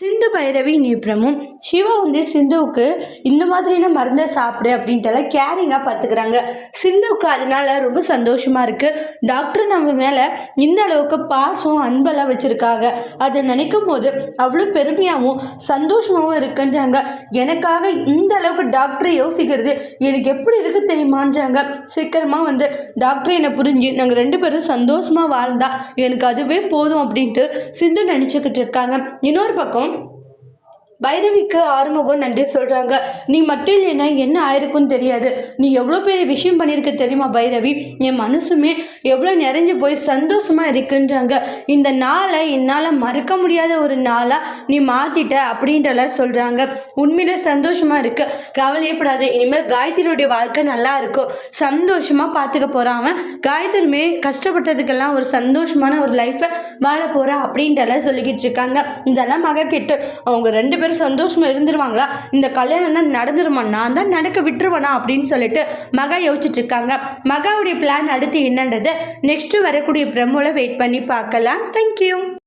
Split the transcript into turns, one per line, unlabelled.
சிந்து பைரவி நிப்ரமும் சிவா வந்து சிந்துவுக்கு இந்த மாதிரியான மருந்தை சாப்பிடு அப்படின்ட்டு கேரிங்காக பார்த்துக்கிறாங்க. சிந்துவுக்கு அதனால ரொம்ப சந்தோஷமாக இருக்குது டாக்டர் நம்ம மேலே இந்த அளவுக்கு பாசம் அன்பெல்லாம் வச்சுருக்காங்க. அதை நினைக்கும் போது அவ்வளோ பெருமையாகவும் சந்தோஷமாகவும் இருக்குன்றாங்க. எனக்காக இந்த அளவுக்கு டாக்டரை யோசிக்கிறது எனக்கு எப்படி இருக்கு தெரியுமான்றாங்க. சீக்கிரமாக வந்து டாக்டர் என்னை புரிஞ்சு நாங்கள் ரெண்டு பேரும் சந்தோஷமாக வாழ்ந்தா எனக்கு அதுவே போதும் அப்படின்ட்டு சிந்து நினச்சிக்கிட்டு இருக்காங்க. இன்னொரு பக்கம் பைரவிக்கு ஆறுமுகம் நன்றி சொல்கிறாங்க நீ மட்டும் இல்லைன்னா என்ன ஆயிருக்குன்னு தெரியாது. நீ எவ்வளோ பெரிய விஷயம் பண்ணியிருக்க தெரியுமா பைரவி? என் மனசுமே எவ்வளோ நிறைஞ்சு போய் சந்தோஷமா இருக்குன்றாங்க. இந்த நாளை என்னால் மறக்க முடியாத ஒரு நாளாக நீ மாற்றிட்ட அப்படின்றலாம் சொல்கிறாங்க உண்மையில சந்தோஷமாக இருக்கு. கவலையப்படாத. இனிமேல் காயத்ரியுடைய வாழ்க்கை நல்லா இருக்கும். சந்தோஷமாக பார்த்துக்க போகிறான் அவன். காயத்ரியுமே கஷ்டப்பட்டதுக்கெல்லாம் ஒரு சந்தோஷமான ஒரு லைஃப்பை வாழ போகிறா அப்படின்றலாம் சொல்லிக்கிட்டு இருக்காங்க. இதெல்லாம் மக கெட்டு. அவங்க ரெண்டு பேரும் சந்தோஷமா இருந்துருவாங்களா? இந்த கல்யாணம் தான் நடந்துருமா? நான் தான் நடக்க விட்டுருவேனா? அப்படின்னு சொல்லிட்டு மகா யோசிச்சுட்டு இருக்காங்க. மகாவுடைய பிளான் அடுத்து என்னன்றது நெக்ஸ்ட் வரக்கூடிய ப்ரெமோல வெயிட் பண்ணி பார்க்கலாம். தேங்க்யூ